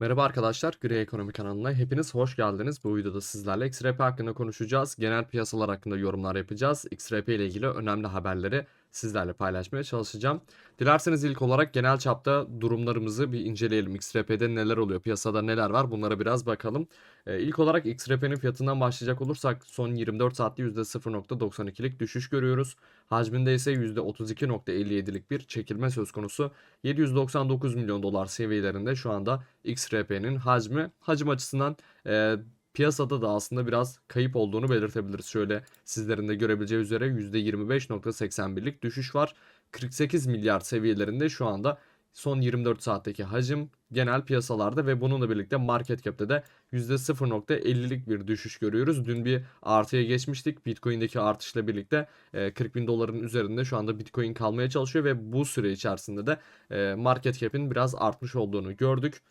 Merhaba arkadaşlar, Gri Ekonomi kanalına hepiniz hoş geldiniz. Bu videoda sizlerle XRP hakkında konuşacağız. Genel piyasalar hakkında yorumlar yapacağız. XRP ile ilgili önemli haberleri sizlerle paylaşmaya çalışacağım. Dilerseniz ilk olarak genel çapta durumlarımızı bir inceleyelim. XRP'de neler oluyor, piyasada neler var bunlara biraz bakalım. Ee, ilk olarak XRP'nin fiyatından başlayacak olursak son 24 saatte %0.92'lik düşüş görüyoruz. Hacminde ise %32.57'lik bir çekilme söz konusu. 799 milyon dolar seviyelerinde şu anda XRP'nin hacmi. Hacim açısından e, piyasada da aslında biraz kayıp olduğunu belirtebiliriz. Şöyle sizlerin de görebileceği üzere %25.81'lik düşüş var. 48 milyar seviyelerinde şu anda son 24 saatteki hacim genel piyasalarda ve bununla birlikte market cap'te de %0.50'lik bir düşüş görüyoruz. Dün bir artıya geçmiştik. Bitcoin'deki artışla birlikte 40 bin doların üzerinde şu anda Bitcoin kalmaya çalışıyor ve bu süre içerisinde de market cap'in biraz artmış olduğunu gördük.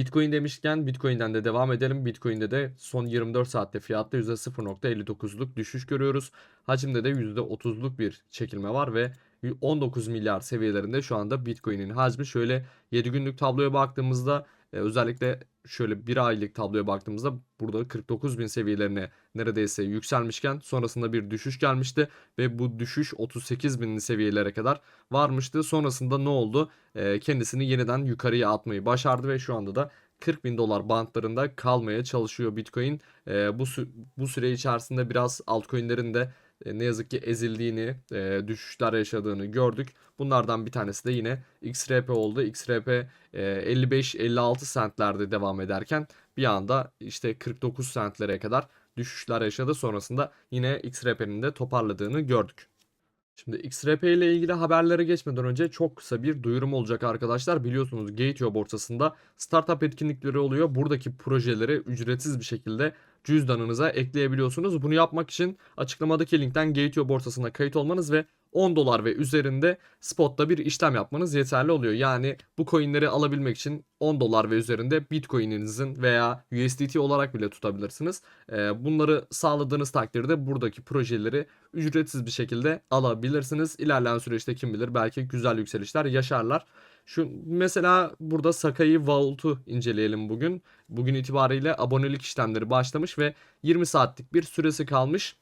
Bitcoin demişken Bitcoin'den de devam edelim. Bitcoin'de de son 24 saatte fiyatta %0.59'luk düşüş görüyoruz. Hacimde de %30'luk bir çekilme var ve 19 milyar seviyelerinde şu anda Bitcoin'in hacmi. Şöyle 7 günlük tabloya baktığımızda e, özellikle şöyle bir aylık tabloya baktığımızda burada 49 bin seviyelerine neredeyse yükselmişken sonrasında bir düşüş gelmişti ve bu düşüş 38 bin seviyelere kadar varmıştı. Sonrasında ne oldu? E, kendisini yeniden yukarıya atmayı başardı ve şu anda da 40 bin dolar bantlarında kalmaya çalışıyor Bitcoin. E, bu, sü bu süre içerisinde biraz altcoin'lerin de ne yazık ki ezildiğini, e, düşüşler yaşadığını gördük. Bunlardan bir tanesi de yine XRP oldu. XRP e, 55-56 centlerde devam ederken bir anda işte 49 centlere kadar düşüşler yaşadı. Sonrasında yine XRP'nin de toparladığını gördük. Şimdi XRP ile ilgili haberlere geçmeden önce çok kısa bir duyurum olacak arkadaşlar. Biliyorsunuz Gateo borsasında startup etkinlikleri oluyor. Buradaki projeleri ücretsiz bir şekilde cüzdanınıza ekleyebiliyorsunuz. Bunu yapmak için açıklamadaki linkten Gateo borsasına kayıt olmanız ve 10 dolar ve üzerinde spotta bir işlem yapmanız yeterli oluyor. Yani bu coinleri alabilmek için 10 dolar ve üzerinde bitcoin'inizin veya USDT olarak bile tutabilirsiniz. Ee, bunları sağladığınız takdirde buradaki projeleri ücretsiz bir şekilde alabilirsiniz. İlerleyen süreçte kim bilir belki güzel yükselişler yaşarlar. Şu mesela burada Sakai Vault'u inceleyelim bugün. Bugün itibariyle abonelik işlemleri başlamış ve 20 saatlik bir süresi kalmış.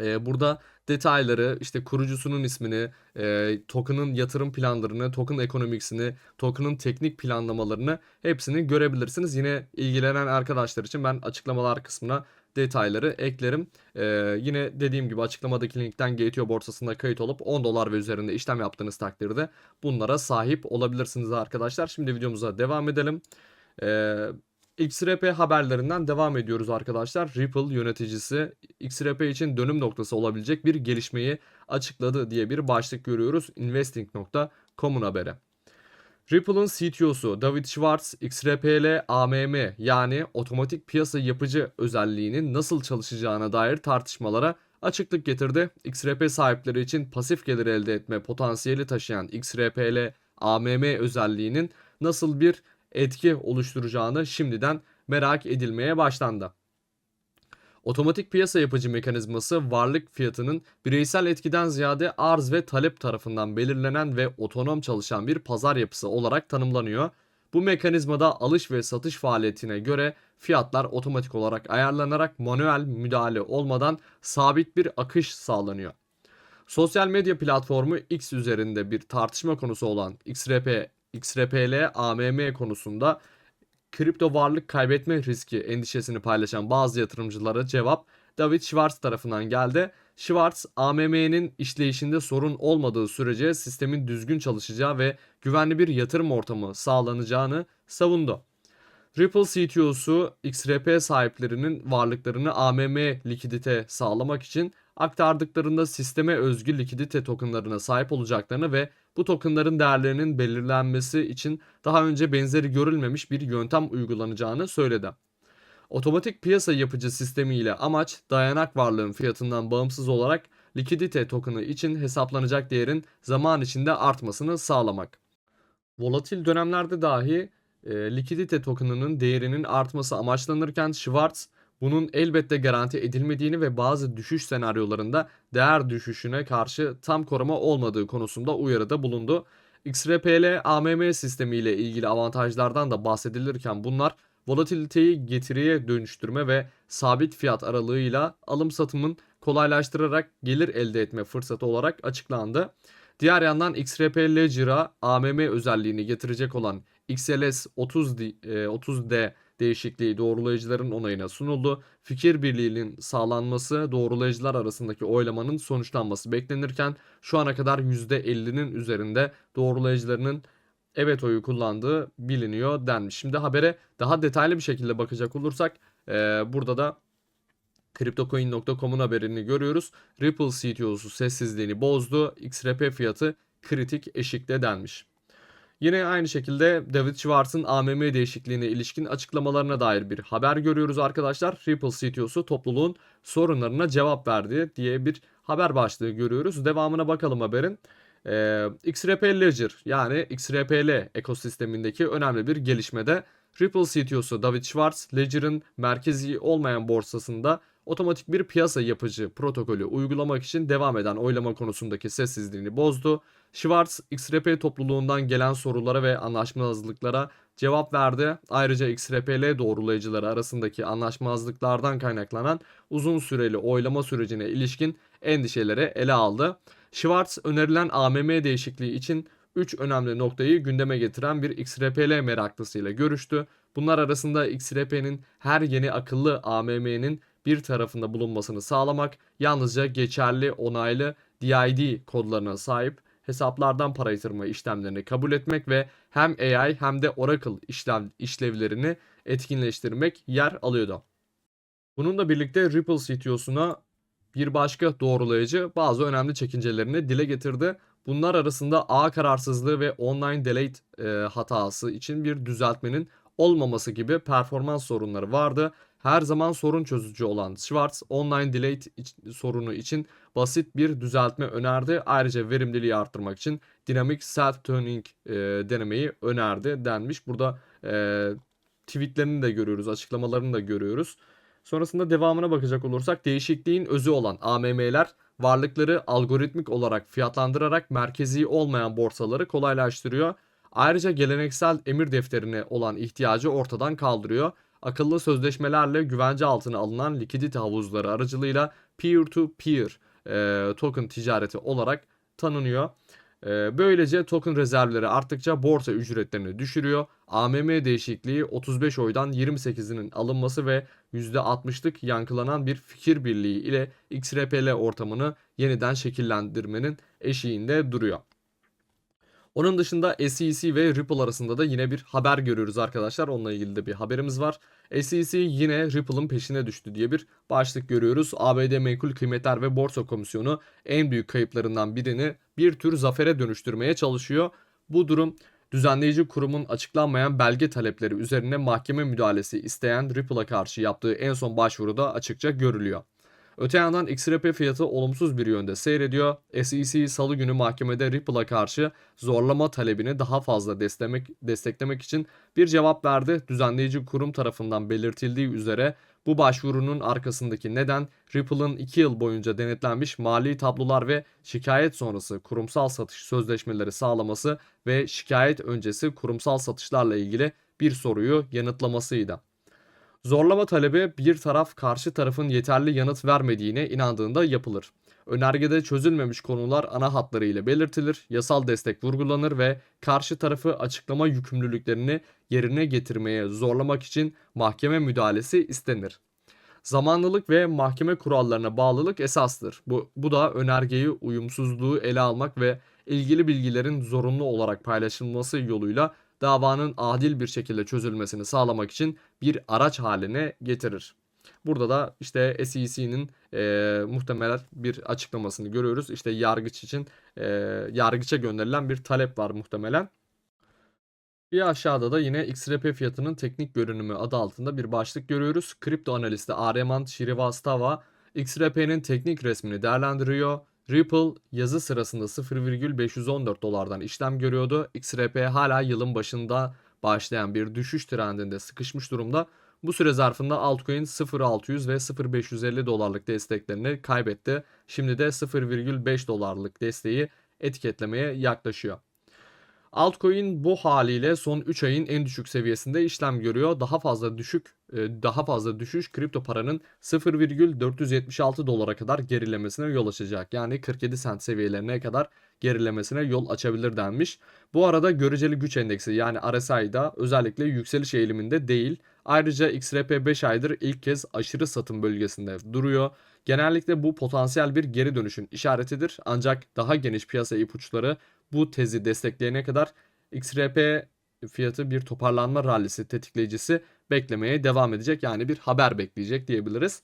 Ee, burada detayları, işte kurucusunun ismini, e, token'ın yatırım planlarını, token ekonomiksini, token'ın teknik planlamalarını hepsini görebilirsiniz. Yine ilgilenen arkadaşlar için ben açıklamalar kısmına detayları eklerim. Ee, yine dediğim gibi açıklamadaki linkten Gateo borsasında kayıt olup 10 dolar ve üzerinde işlem yaptığınız takdirde bunlara sahip olabilirsiniz arkadaşlar. Şimdi videomuza devam edelim. Ee, XRP haberlerinden devam ediyoruz arkadaşlar. Ripple yöneticisi XRP için dönüm noktası olabilecek bir gelişmeyi açıkladı diye bir başlık görüyoruz. Investing.com'un haberi. Ripple'ın CTO'su David Schwartz XRPL AMM yani otomatik piyasa yapıcı özelliğinin nasıl çalışacağına dair tartışmalara açıklık getirdi. XRP sahipleri için pasif gelir elde etme potansiyeli taşıyan XRPL AMM özelliğinin nasıl bir etki oluşturacağını şimdiden merak edilmeye başlandı. Otomatik piyasa yapıcı mekanizması varlık fiyatının bireysel etkiden ziyade arz ve talep tarafından belirlenen ve otonom çalışan bir pazar yapısı olarak tanımlanıyor. Bu mekanizmada alış ve satış faaliyetine göre fiyatlar otomatik olarak ayarlanarak manuel müdahale olmadan sabit bir akış sağlanıyor. Sosyal medya platformu X üzerinde bir tartışma konusu olan XRP, XRPL AMM konusunda kripto varlık kaybetme riski endişesini paylaşan bazı yatırımcılara cevap David Schwartz tarafından geldi. Schwartz, AMM'nin işleyişinde sorun olmadığı sürece sistemin düzgün çalışacağı ve güvenli bir yatırım ortamı sağlanacağını savundu. Ripple CTO'su XRP sahiplerinin varlıklarını AMM likidite sağlamak için aktardıklarında sisteme özgü likidite tokenlarına sahip olacaklarını ve bu tokenların değerlerinin belirlenmesi için daha önce benzeri görülmemiş bir yöntem uygulanacağını söyledi. Otomatik piyasa yapıcı sistemi ile amaç dayanak varlığın fiyatından bağımsız olarak likidite tokenı için hesaplanacak değerin zaman içinde artmasını sağlamak. Volatil dönemlerde dahi e, likidite tokenının değerinin artması amaçlanırken Schwartz bunun elbette garanti edilmediğini ve bazı düşüş senaryolarında değer düşüşüne karşı tam koruma olmadığı konusunda uyarıda bulundu. XRPL AMM sistemi ile ilgili avantajlardan da bahsedilirken bunlar volatiliteyi getiriye dönüştürme ve sabit fiyat aralığıyla alım satımın kolaylaştırarak gelir elde etme fırsatı olarak açıklandı. Diğer yandan XRP Ledger'a AMM özelliğini getirecek olan XLS 30D, e, 30D değişikliği doğrulayıcıların onayına sunuldu. Fikir birliğinin sağlanması doğrulayıcılar arasındaki oylamanın sonuçlanması beklenirken şu ana kadar %50'nin üzerinde doğrulayıcılarının evet oyu kullandığı biliniyor denmiş. Şimdi habere daha detaylı bir şekilde bakacak olursak e, burada da CryptoCoin.com'un haberini görüyoruz. Ripple CTO'su sessizliğini bozdu. XRP fiyatı kritik eşikte denmiş. Yine aynı şekilde David Schwartz'ın AMM değişikliğine ilişkin açıklamalarına dair bir haber görüyoruz arkadaşlar. Ripple CTO'su topluluğun sorunlarına cevap verdi diye bir haber başlığı görüyoruz. Devamına bakalım haberin. Ee, XRP Ledger yani XRPL ekosistemindeki önemli bir gelişmede Ripple CTO'su David Schwartz, Ledger'ın merkezi olmayan borsasında otomatik bir piyasa yapıcı protokolü uygulamak için devam eden oylama konusundaki sessizliğini bozdu. Schwartz, XRP topluluğundan gelen sorulara ve anlaşmazlıklara cevap verdi. Ayrıca XRPL doğrulayıcıları arasındaki anlaşmazlıklardan kaynaklanan uzun süreli oylama sürecine ilişkin endişeleri ele aldı. Schwartz önerilen AMM değişikliği için 3 önemli noktayı gündeme getiren bir XRPL meraklısıyla görüştü. Bunlar arasında XRP'nin her yeni akıllı AMM'nin bir tarafında bulunmasını sağlamak, yalnızca geçerli onaylı DID kodlarına sahip hesaplardan para yatırma işlemlerini kabul etmek ve hem AI hem de Oracle işlem, işlevlerini etkinleştirmek yer alıyordu. Bununla birlikte Ripple CTO'suna bir başka doğrulayıcı bazı önemli çekincelerini dile getirdi. Bunlar arasında ağ kararsızlığı ve online delete e, hatası için bir düzeltmenin olmaması gibi performans sorunları vardı. Her zaman sorun çözücü olan Schwartz online delete sorunu için basit bir düzeltme önerdi. Ayrıca verimliliği arttırmak için dinamik self turning e, denemeyi önerdi denmiş. Burada e, tweetlerini de görüyoruz, açıklamalarını da görüyoruz. Sonrasında devamına bakacak olursak değişikliğin özü olan AMM'ler varlıkları algoritmik olarak fiyatlandırarak merkezi olmayan borsaları kolaylaştırıyor. Ayrıca geleneksel emir defterine olan ihtiyacı ortadan kaldırıyor. Akıllı sözleşmelerle güvence altına alınan likidite havuzları aracılığıyla peer-to-peer e, token ticareti olarak tanınıyor. E, böylece token rezervleri arttıkça borsa ücretlerini düşürüyor. AMM değişikliği 35 oydan 28'inin alınması ve %60'lık yankılanan bir fikir birliği ile XRPL ortamını yeniden şekillendirmenin eşiğinde duruyor. Onun dışında SEC ve Ripple arasında da yine bir haber görüyoruz arkadaşlar. Onunla ilgili de bir haberimiz var. SEC yine Ripple'ın peşine düştü diye bir başlık görüyoruz. ABD Menkul Kıymetler ve Borsa Komisyonu en büyük kayıplarından birini bir tür zafere dönüştürmeye çalışıyor. Bu durum düzenleyici kurumun açıklanmayan belge talepleri üzerine mahkeme müdahalesi isteyen Ripple'a karşı yaptığı en son başvuruda açıkça görülüyor. Öte yandan XRP fiyatı olumsuz bir yönde seyrediyor. SEC salı günü mahkemede Ripple'a karşı zorlama talebini daha fazla desteklemek, desteklemek için bir cevap verdi. Düzenleyici kurum tarafından belirtildiği üzere bu başvurunun arkasındaki neden Ripple'ın 2 yıl boyunca denetlenmiş mali tablolar ve şikayet sonrası kurumsal satış sözleşmeleri sağlaması ve şikayet öncesi kurumsal satışlarla ilgili bir soruyu yanıtlamasıydı. Zorlama talebi bir taraf karşı tarafın yeterli yanıt vermediğine inandığında yapılır. Önergede çözülmemiş konular ana hatlarıyla belirtilir, yasal destek vurgulanır ve karşı tarafı açıklama yükümlülüklerini yerine getirmeye zorlamak için mahkeme müdahalesi istenir. Zamanlılık ve mahkeme kurallarına bağlılık esastır. Bu, bu da önergeyi uyumsuzluğu ele almak ve ilgili bilgilerin zorunlu olarak paylaşılması yoluyla davanın adil bir şekilde çözülmesini sağlamak için bir araç haline getirir. Burada da işte SEC'nin e, muhtemelen bir açıklamasını görüyoruz. İşte yargıç için e, yargıça gönderilen bir talep var muhtemelen. Bir aşağıda da yine XRP fiyatının teknik görünümü adı altında bir başlık görüyoruz. Kripto analisti Aryaman Shrivastava XRP'nin teknik resmini değerlendiriyor. Ripple yazı sırasında 0,514 dolardan işlem görüyordu. XRP hala yılın başında başlayan bir düşüş trendinde sıkışmış durumda. Bu süre zarfında altcoin 0.600 ve 0.550 dolarlık desteklerini kaybetti. Şimdi de 0,5 dolarlık desteği etiketlemeye yaklaşıyor. Altcoin bu haliyle son 3 ayın en düşük seviyesinde işlem görüyor. Daha fazla düşük e, daha fazla düşüş kripto paranın 0,476 dolara kadar gerilemesine yol açacak. Yani 47 sent seviyelerine kadar gerilemesine yol açabilir denmiş. Bu arada göreceli güç endeksi yani RSI'da özellikle yükseliş eğiliminde değil. Ayrıca XRP 5 aydır ilk kez aşırı satım bölgesinde duruyor. Genellikle bu potansiyel bir geri dönüşün işaretidir. Ancak daha geniş piyasa ipuçları bu tezi destekleyene kadar XRP fiyatı bir toparlanma rallisi tetikleyicisi beklemeye devam edecek. Yani bir haber bekleyecek diyebiliriz.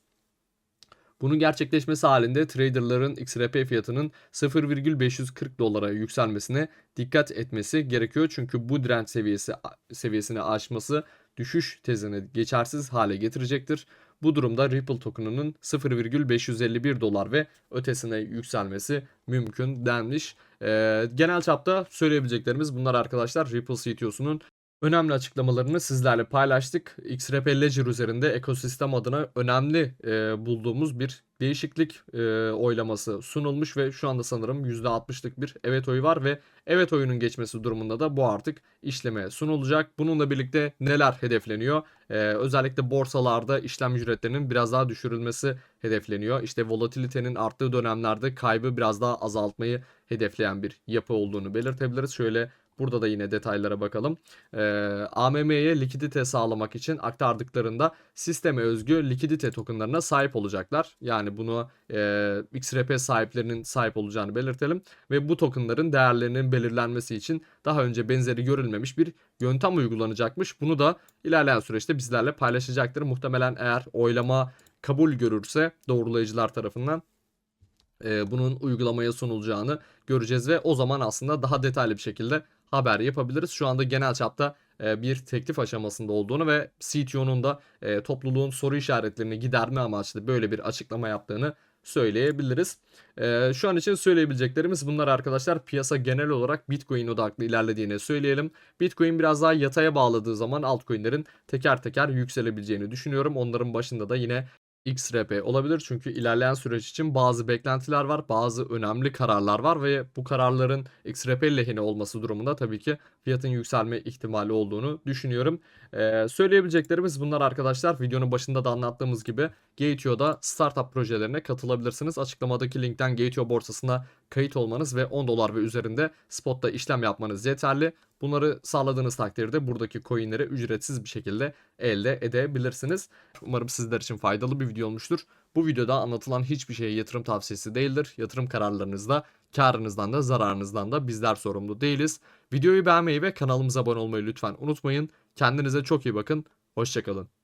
Bunun gerçekleşmesi halinde traderların XRP fiyatının 0,540 dolara yükselmesine dikkat etmesi gerekiyor. Çünkü bu direnç seviyesi seviyesini aşması düşüş tezini geçersiz hale getirecektir. Bu durumda Ripple token'ının 0,551 dolar ve ötesine yükselmesi mümkün denmiş. Ee, genel çapta söyleyebileceklerimiz bunlar arkadaşlar. Ripple CTO'sunun önemli açıklamalarını sizlerle paylaştık. XRP Ledger üzerinde ekosistem adına önemli e, bulduğumuz bir değişiklik e, oylaması sunulmuş ve şu anda sanırım %60'lık bir evet oyu var ve evet oyunun geçmesi durumunda da bu artık işleme sunulacak. Bununla birlikte neler hedefleniyor? E, özellikle borsalarda işlem ücretlerinin biraz daha düşürülmesi hedefleniyor. İşte volatilitenin arttığı dönemlerde kaybı biraz daha azaltmayı hedefleyen bir yapı olduğunu belirtebiliriz. Şöyle Burada da yine detaylara bakalım. Ee, AMM'ye likidite sağlamak için aktardıklarında sisteme özgü likidite tokenlarına sahip olacaklar. Yani bunu e, XRP sahiplerinin sahip olacağını belirtelim. Ve bu tokenların değerlerinin belirlenmesi için daha önce benzeri görülmemiş bir yöntem uygulanacakmış. Bunu da ilerleyen süreçte bizlerle paylaşacaktır. Muhtemelen eğer oylama kabul görürse doğrulayıcılar tarafından e, bunun uygulamaya sunulacağını göreceğiz ve o zaman aslında daha detaylı bir şekilde haber yapabiliriz. Şu anda genel çapta e, bir teklif aşamasında olduğunu ve CTO'nun da e, topluluğun soru işaretlerini giderme amaçlı böyle bir açıklama yaptığını söyleyebiliriz. E, şu an için söyleyebileceklerimiz bunlar arkadaşlar. Piyasa genel olarak Bitcoin odaklı ilerlediğini söyleyelim. Bitcoin biraz daha yataya bağladığı zaman altcoin'lerin teker teker yükselebileceğini düşünüyorum. Onların başında da yine XRP olabilir çünkü ilerleyen süreç için bazı beklentiler var, bazı önemli kararlar var ve bu kararların XRP lehine olması durumunda tabii ki fiyatın yükselme ihtimali olduğunu düşünüyorum. Ee, söyleyebileceklerimiz bunlar arkadaşlar. Videonun başında da anlattığımız gibi Gateo'da startup projelerine katılabilirsiniz. Açıklamadaki linkten Gateo borsasına kayıt olmanız ve 10 dolar ve üzerinde spotta işlem yapmanız yeterli. Bunları sağladığınız takdirde buradaki coinleri ücretsiz bir şekilde elde edebilirsiniz. Umarım sizler için faydalı bir video olmuştur. Bu videoda anlatılan hiçbir şey yatırım tavsiyesi değildir. Yatırım kararlarınızda karınızdan da zararınızdan da bizler sorumlu değiliz. Videoyu beğenmeyi ve kanalımıza abone olmayı lütfen unutmayın. Kendinize çok iyi bakın. Hoşçakalın.